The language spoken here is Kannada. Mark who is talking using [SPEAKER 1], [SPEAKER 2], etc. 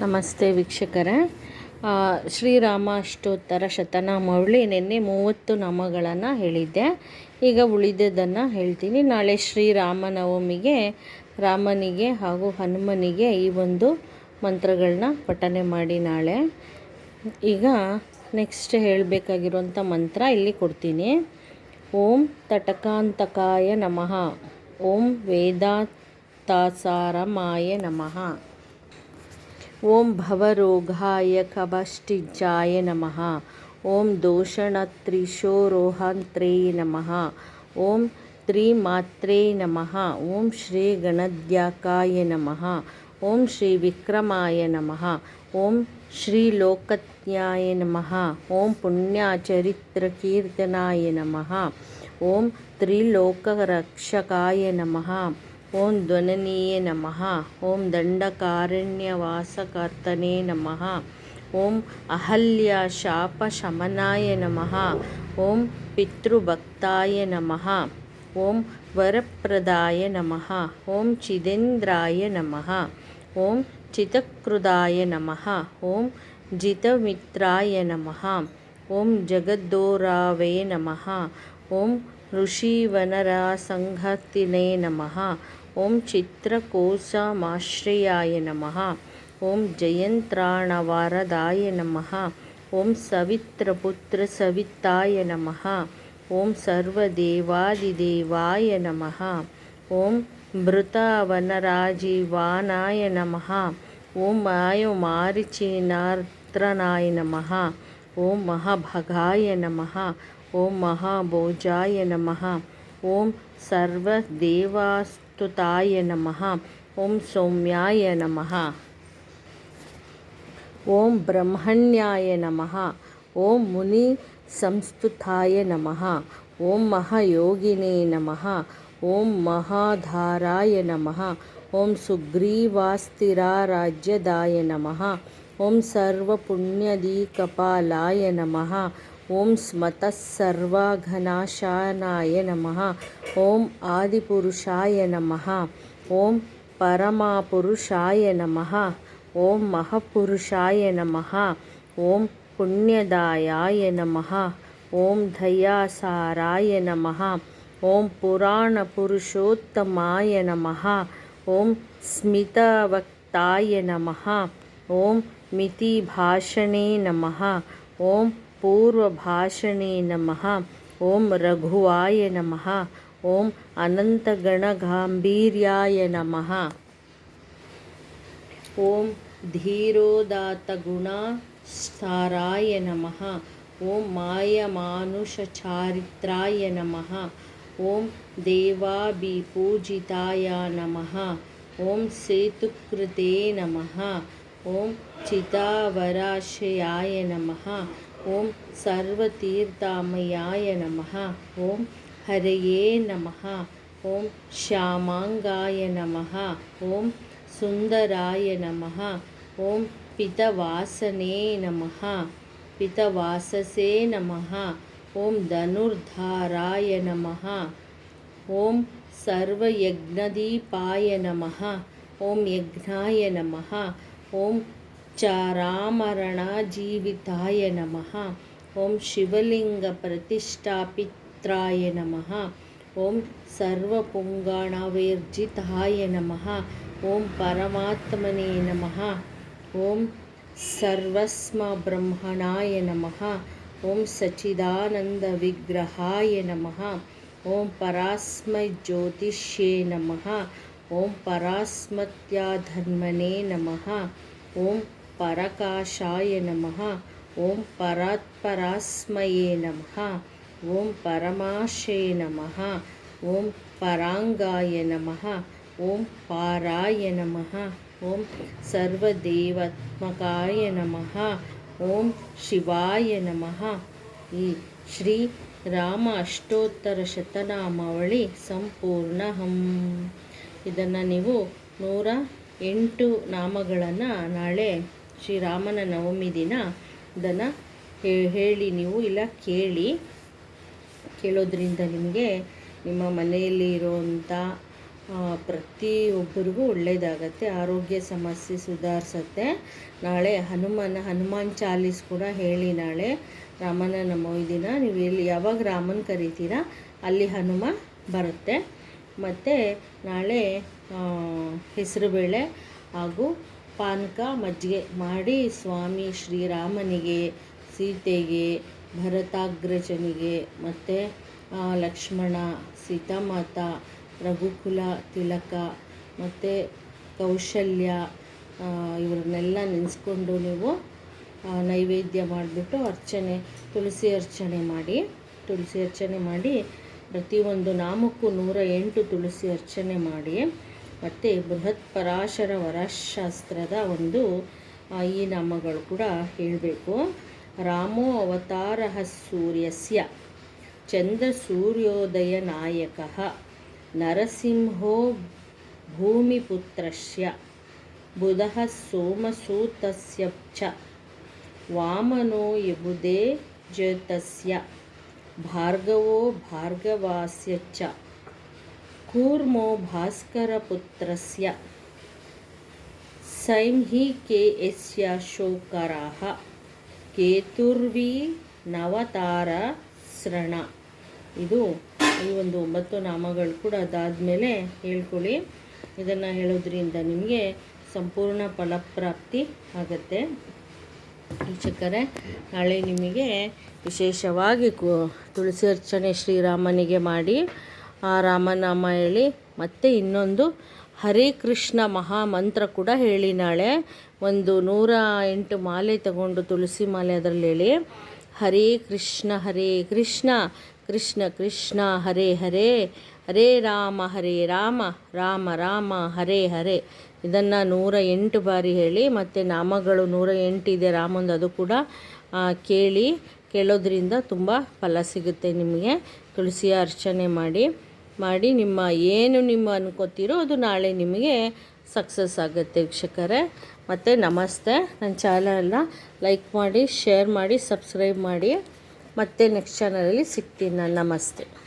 [SPEAKER 1] ನಮಸ್ತೆ ವೀಕ್ಷಕರೇ. ಶ್ರೀರಾಮ ಅಷ್ಟೋತ್ತರ ಶತನಾಮಾವಳಿ ನಿನ್ನೆ ಮೂವತ್ತು ನಾಮಗಳನ್ನು ಹೇಳಿದ್ದೆ. ಈಗ ಉಳಿದದನ್ನು ಹೇಳ್ತೀನಿ. ನಾಳೆ ಶ್ರೀರಾಮನವಮಿಗೆ ರಾಮನಿಗೆ ಹಾಗೂ ಹನುಮನಿಗೆ ಈ ಒಂದು ಮಂತ್ರಗಳನ್ನ ಪಠನೆ ಮಾಡಿ ನಾಳೆ. ಈಗ ನೆಕ್ಸ್ಟ್ ಹೇಳಬೇಕಾಗಿರುವಂಥ ಮಂತ್ರ ಇಲ್ಲಿ ಕೊಡ್ತೀನಿ. ಓಂ ತಟಕಾಂತಕಾಯ ನಮಃ. ಓಂ ವೇದಾತಾಸಾರಮಾಯ ನಮಃ. ॐ भवरोगाय कवष्टिजाय नमः। ॐ दोषणत्रिशोरोहान्त्रे नमः। ॐ त्रिमात्रे नमः। ॐ श्रीगणद्याकाय नमः। श्री विक्रमाय नमः। ॐ श्रीलोकज्ञाय नमः। ॐ पुण्याचरित्रकीर्तनाय नमः। ॐ त्रिलोकरक्षकाय नमः। ಓಂ ತ್ರಿಲೋಕರಕ್ಷಕಾಯ ನಮಃ ಓಂ ಧ್ವನನೀಯ ನಮಃ ಓಂ ದಂಡಕಾರಣ್ಯವಾಸಕರ್ತನೇ ನಮಃ ಓಂ ಅಹಲ್ಯ ಶಾಪ ಶಮನಾಯ ನಮಃ ಓಂ ಪಿತೃಭಕ್ತಾಯ ನಮಃ ಓಂ ವರಪ್ರದಾಯ ನಮಃ ಓಂ ಚಿದೇಂದ್ರಾಯ ನಮಃ ಓಂ ಚಿತಕೃದಾಯ ನಮಃ ಓಂ ಜಿತಮಿತ್ರಾಯ ನಮಃ ಓಂ ಜಗದ್ದೋರಾವೇ ನಮಃ ಓಂ ಋಷಿವನರಸಂಘತಿನೇ ನಮಃ ॐ नम। ओं जयंत्रणवरदाय नम। ओं सवित्रपुत्र सविताय नम। ओं सर्वदेवादिदेवाय नम। ओं मृतवनराजीवानाय नम। ओं मायोमारिचीनार्त्रनाय नम। ओं महाभगाय नम। ओं महाभोजाय नम। ओं सर्वदेवास् प्रस्तुताय नमः ॐ सौम्याय नमः ॐ ब्रह्मण्याय नमः ॐ मुनिसंस्तुताय नमः ॐ महायोगिने नमः ॐ महाधाराय नमः ॐ सुग्रीवास्तिराराज्यदाय नमः ॐ सर्वपुण्यदीकपालाय नमः ॐ स्मतःसर्वाघनाशानाय नम ओम आदिपुरुषाय नम ओम परमापुरुषाय नम ओम महपुरुषाय नम ओम पुण्यदायाय नम ओम दयासाराय नम ओम पुराणपुरुषोत्तमाय नम ॐ स्मितवक्ताय नम ॐ मितिभाषणे नम ओम पूर्वभाषणे नमः। ॐ रघुवाय नमः। ॐ अनन्तगणगाम्भीर्याय नमः। ॐ धीरोदातगुणास्ताराय नमः। ॐ मायमानुषचारित्राय नमः। ॐ देवाभिपूजिताय नमः। ॐ सेतुकृते नमः। ॐ चितावराशयाय नमः। ஓம் சர்வ தீர்த்தாமையாய நமகா ஓம் ஹரையே நமகா ஓம் ஷியாமாங்காய நமகா ஓம் சுந்தராய நமகா ஓம் பிதவாசனே நமகா பிதவாசசே நமகா ஓம் தனுர்தாராய நமகா ஓம் சர்வயக்னதீபாய நமகா ஓம் யக்னாய நமகா ஓம் रामरणा जीविताय नमः ॐ शिवलिङ्गप्रतिष्ठापित्राय नमः ॐ सर्वपुङ्गाणावेर्जिताय नमः ॐ परमात्मने नमः ॐ सर्वस्मब्रह्मणाय नमः ॐ सच्चिदानन्दविग्रहाय नमः ॐ परास्मज्योतिष्ये नमः ॐ परास्मत्याधर्मने नमः ॐ ಪರಕಾಶಾಯ ನಮಃ. ಓಂ ಪರಾತ್ಪರಾಸ್ಮಯೇ ನಮಃ. ಓಂ ಪರಮಾಶೇ ನಮಃ. ಓಂ ಪರಾಂಗಾಯ ನಮಃ. ಓಂ ಪಾರಾಯ ನಮಃ. ಓಂ ಸರ್ವದೇವಾತ್ಮಕಾಯ ನಮಃ. ಓಂ ಶಿವಾಯ ನಮಃ. ಈ ಶ್ರೀ ರಾಮ ಅಷ್ಟೋತ್ತರ ಶತನಾಮಾವಳಿ ಸಂಪೂರ್ಣ ಹಂ ಇದನ್ನು ನೀವು ನೂರ ಎಂಟು ನಾಮಗಳನ್ನು ನಾಳೆ ಶ್ರೀರಾಮನ ನವಮಿ ದಿನ. ಇದನ್ನು ಹೇಳಿ ನೀವು ಇಲ್ಲ ಕೇಳಿ. ಕೇಳೋದ್ರಿಂದ ನಿಮಗೆ ನಿಮ್ಮ ಮನೆಯಲ್ಲಿ ಇರುವಂಥ ಪ್ರತಿಯೊಬ್ಬರಿಗೂ ಒಳ್ಳೆಯದಾಗತ್ತೆ ಆರೋಗ್ಯ ಸಮಸ್ಯೆ ಸುಧಾರಿಸತ್ತೆ. ನಾಳೆ ಹನುಮಾನ, ಹನುಮಾನ್ ಚಾಲೀಸ್ ಕೂಡ ಹೇಳಿ ನಾಳೆ ರಾಮನ ನಮೋ ದಿನ. ನೀವು ಎಲ್ಲಿ, ಯಾವಾಗ ರಾಮನ ಕರಿತೀರಾ, ಅಲ್ಲಿ ಹನುಮ ಬರುತ್ತೆ. ಮತ್ತು ನಾಳೆ ಹೆಸರುಬೇಳೆ ಹಾಗೂ ಪಾನಕ ಮಜ್ಜಿಗೆ ಮಾಡಿ ಸ್ವಾಮಿ ಶ್ರೀರಾಮನಿಗೆ, ಸೀತೆಗೆ, ಭರತಾಗ್ರಜನಿಗೆ, ಮತ್ತು ಲಕ್ಷ್ಮಣ, ಸೀತಾಮಾತ, ರಘುಕುಲ, ತಿಲಕ, ಮತ್ತು ಕೌಶಲ್ಯ ಇವ್ರನ್ನೆಲ್ಲ ನೆನೆಸ್ಕೊಂಡು ನೀವು ನೈವೇದ್ಯ ಮಾಡಿಬಿಟ್ಟು ಅರ್ಚನೆ, ತುಳಸಿ ಅರ್ಚನೆ ಮಾಡಿ, ತುಳಸಿ ಅರ್ಚನೆ ಮಾಡಿ ಪ್ರತಿಯೊಂದು ನಾಮಕ್ಕೂ ನೂರ ಎಂಟು ತುಳಸಿ ಅರ್ಚನೆ ಮಾಡಿ ಮತ್ತು ಬೃಹತ್ ಪರಾಶರ ವರಶಾಸ್ತ್ರದ ಒಂದು ಈ ನಾಮಗಳು ಕೂಡ ಹೇಳಬೇಕು. ರಾಮೋ ಅವತಾರ ಸೂರ್ಯಸ್ಯ, ಚಂದ್ರ ಸೂರ್ಯೋದಯ ನಾಯಕ, ನರಸಿಂಹೋ ಭೂಮಿಪುತ್ರಸ್ಯ ಬುಧ ಸೋಮಸೂತಸ್ಯ ಚ, ವಾಮನೋ ಯಬುದೇ ಜ್ಯೋತಸ್ಯ ಭಾರ್ಗವೋ ಭಾರ್ಗವಾಸ್ಯ ಚ. ಕೂರ್ಮೋ ಭಾಸ್ಕರಪುತ್ರಸ್ಯ ಸೈಂಹಿಕೆ ಯಸ್ಯ ಶೋಕರಾಹ. ಕೇತುರ್ವಿ ನವತಾರ ಸೃಣ ಇದು ಈ ಒಂದು ಒಂಬತ್ತು ನಾಮಗಳು ಕೂಡ ಅದಾದಮೇಲೆ ಹೇಳ್ಕೊಳ್ಳಿ. ಇದನ್ನು ಹೇಳೋದ್ರಿಂದ ನಿಮಗೆ ಸಂಪೂರ್ಣ ಫಲಪ್ರಾಪ್ತಿ ಆಗುತ್ತೆ. ವೀಕ್ಷಕರೇ, ನಾಳೆ ನಿಮಗೆ ವಿಶೇಷವಾಗಿ ಕು, ತುಳಸಿ ಅರ್ಚನೆ ಶ್ರೀರಾಮನಿಗೆ ಮಾಡಿ ರಾಮನಾಮ ಹೇಳಿ, ಮತ್ತು ಇನ್ನೊಂದು ಹರೇ ಕೃಷ್ಣ ಮಹಾಮಂತ್ರ ಕೂಡ ಹೇಳಿ ನಾಳೆ. ಒಂದು ನೂರ ಎಂಟು ಮಾಲೆ ತಗೊಂಡು ತುಳಸಿ ಮಾಲೆ ಅದರಲ್ಲಿ ಹೇಳಿ, ಹರೇ ಕೃಷ್ಣ ಹರೇ ಕೃಷ್ಣ ಕೃಷ್ಣ ಕೃಷ್ಣ, ಹರೇ ಹರೇ ಹರೇ ರಾಮ ಹರೇ ರಾಮ ರಾಮ ರಾಮ, ಹರೇ ಹರೇ. ಇದನ್ನು ನೂರ ಎಂಟು ಬಾರಿ ಹೇಳಿ, ಮತ್ತು ನಾಮಗಳು ನೂರ ಇದೆ ರಾಮಂದು, ಅದು ಕೂಡ ಕೇಳಿ, ಕೇಳೋದ್ರಿಂದ ತುಂಬ ಫಲ ಸಿಗುತ್ತೆ ನಿಮಗೆ. ತುಳಸಿಯ ಅರ್ಚನೆ ಮಾಡಿ. ಮಾಡಿ ನಿಮ್ಮ ಏನು ನಿಮ್ಮ ಅನ್ಕೋತೀರೋ ಅದು ನಾಳೆ ನಿಮಗೆ ಸಕ್ಸಸ್ ಆಗುತ್ತೆ ವೀಕ್ಷಕರೇ. ಮತ್ತು ನಮಸ್ತೆ. ನನ್ನ ಚಾನಲನ್ನು ಲೈಕ್ ಮಾಡಿ ಶೇರ್ ಮಾಡಿ ಸಬ್ಸ್ಕ್ರೈಬ್ ಮಾಡಿ. ಮತ್ತೆ ನೆಕ್ಸ್ಟ್ ಚಾನಲಲ್ಲಿ ಸಿಗ್ತೀನಿ. ನಾನು ನಮಸ್ತೆ.